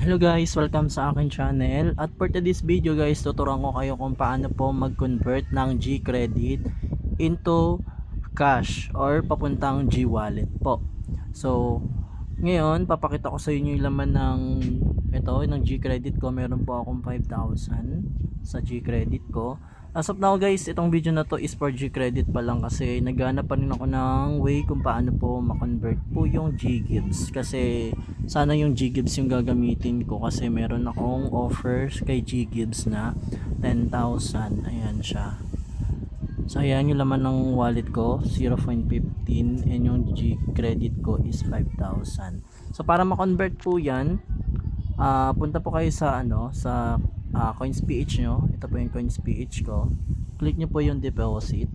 Hello guys, welcome sa akin channel. At for today's video guys, tuturuan ko kayo kung paano po mag-convert ng G-Credit into cash or papuntang G-Wallet po. So, ngayon, papakita ko sa inyo yung laman ng ito, ng G-Credit ko. Meron po akong 5,000 sa G-Credit ko. As of now guys, itong video na to is for G-Credit pa lang kasi naghanap pa rin ako ng way kung paano po ma-convert po yung G-Gibbs. Kasi sana yung G-Gibbs yung gagamitin ko kasi meron akong offers kay G-Gibbs na 10,000. Ayan siya. So ayan yung laman ng wallet ko, 0.15 and yung G-Credit ko is 5,000. So para ma-convert po yan, ah punta po kayo sa ano, sa uh, CoinsPH nyo. Ito po yung CoinsPH ko. Click nyo po yung deposit.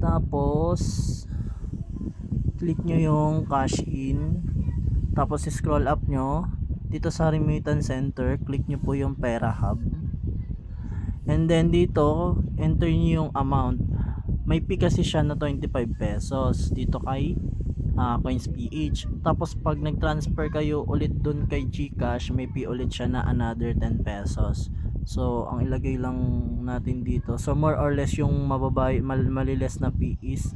Tapos, click nyo yung cash in. Tapos, scroll up nyo. Dito sa remittance center, click nyo po yung Pera Hub. And then dito, enter nyo yung amount. May fee kasi siya na 25 pesos. Dito kay uh, coins PH. Tapos pag nag-transfer kayo ulit dun kay GCash, may fee ulit siya na another 10 pesos. So, ang ilagay lang natin dito. So, more or less yung mababay, mal, maliles na fee is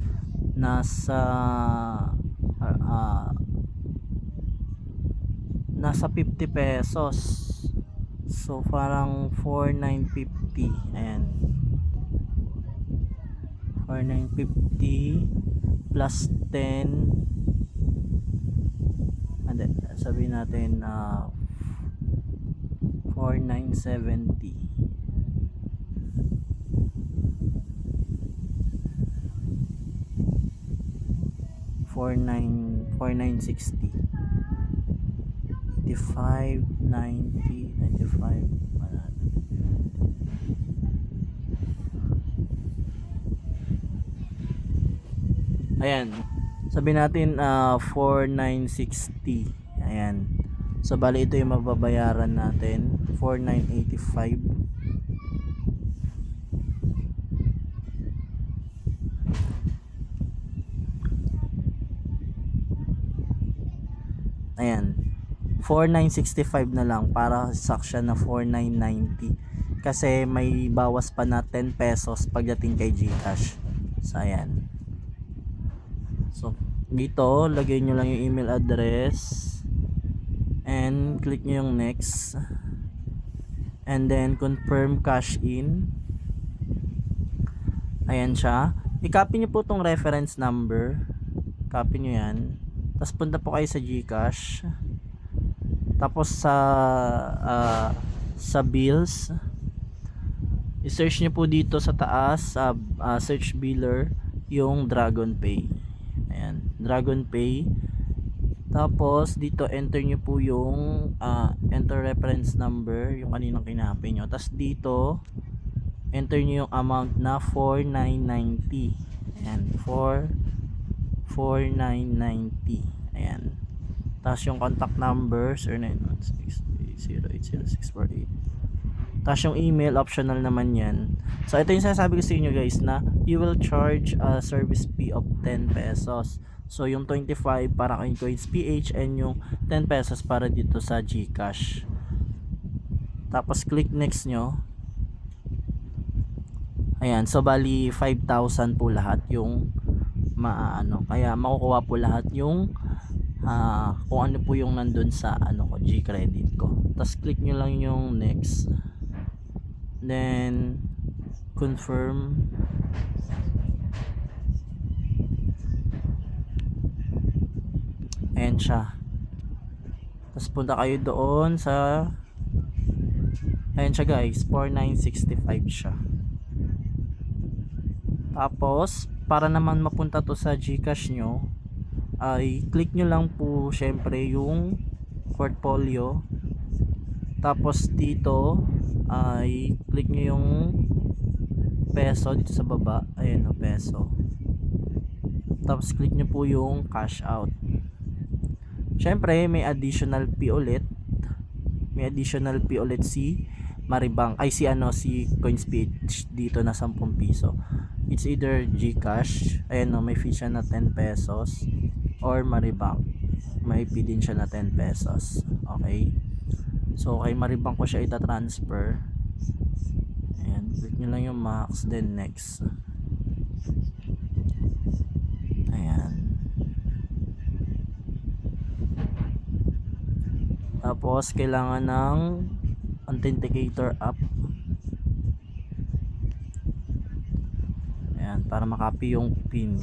nasa uh, uh, nasa 50 pesos. So, parang 4,950. Ayan. 4,950 plus 10 and sabihin natin uh, 4970 49 4960 85 90 95 Ayan. Sabi natin uh, 4960. Ayan. So bali ito yung mababayaran natin. 4985. Ayan. 4965 na lang para sak siya na 4990 kasi may bawas pa na 10 pesos pagdating kay GCash. So ayan. Dito, lagay nyo lang yung email address. And, click nyo yung next. And then, confirm cash in. Ayan siya. I-copy nyo po tong reference number. Copy nyo yan. Tapos, punta po kayo sa Gcash. Tapos, sa uh, sa bills. I-search nyo po dito sa taas, sa uh, search biller, yung Dragon Pay. Ayan, Dragon Pay. Tapos dito enter nyo po yung uh, enter reference number, yung kaninang kinapin nyo. Tapos dito enter nyo yung amount na 4990. Ayan, 4 4990. Ayan. Tapos yung contact number 0916 Tapos yung email, optional naman yan. So, ito yung sinasabi ko sa inyo guys na you will charge a service fee of 10 pesos. So, yung 25 para kay Coins PH and yung 10 pesos para dito sa GCash. Tapos, click next nyo. Ayan. So, bali 5,000 po lahat yung maano. Kaya, makukuha po lahat yung uh, kung ano po yung nandun sa ano ko, G-credit ko. Tapos, click nyo lang yung next then confirm ayan siya. Tapos punta kayo doon sa ayan siya guys 4965 siya. Tapos para naman mapunta to sa gcash nyo ay click nyo lang po syempre yung portfolio. Tapos dito ay click nyo yung peso dito sa baba. Ayun o peso. Tapos click nyo po yung cash out. Syempre may additional fee ulit. May additional fee ulit si Maribang ay si ano si CoinSpeech dito na 10 piso. It's either Gcash ayan o may fee siya na 10 pesos or Maribang may fee din siya na 10 pesos. Okay? So, kay Maribang ko siya ita-transfer. Ayan, click nyo lang yung max, then next. Ayan. Tapos, kailangan ng authenticator app. Ayan, para makopy yung pin.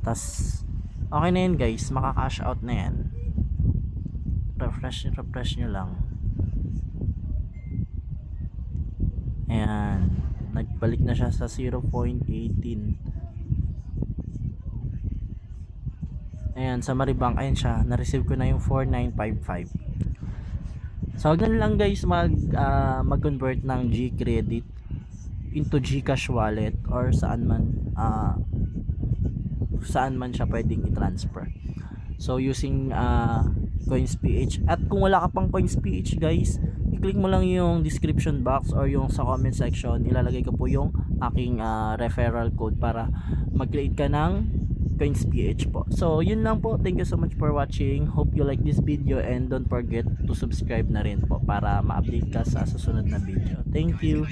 Tas, okay na yun guys, maka-cash out na yan. Refresh, refresh nyo lang. Ayan, nagbalik na siya sa 0.18. Ayan, sa Maribang, ayun siya, na-receive ko na yung 4955. So, ganun lang guys mag ah, mag-convert ng G-credit into GCash wallet or saan man ah, saan man siya pwedeng i-transfer. So, using ah, CoinsPH. At kung wala ka pang CoinsPH guys, i-click mo lang yung description box or yung sa comment section. Ilalagay ko po yung aking ah, referral code para mag-create ka ng CoinsPH po. So, yun lang po. Thank you so much for watching. Hope you like this video and don't forget to subscribe na rin po para ma-update ka sa susunod na video. Thank you.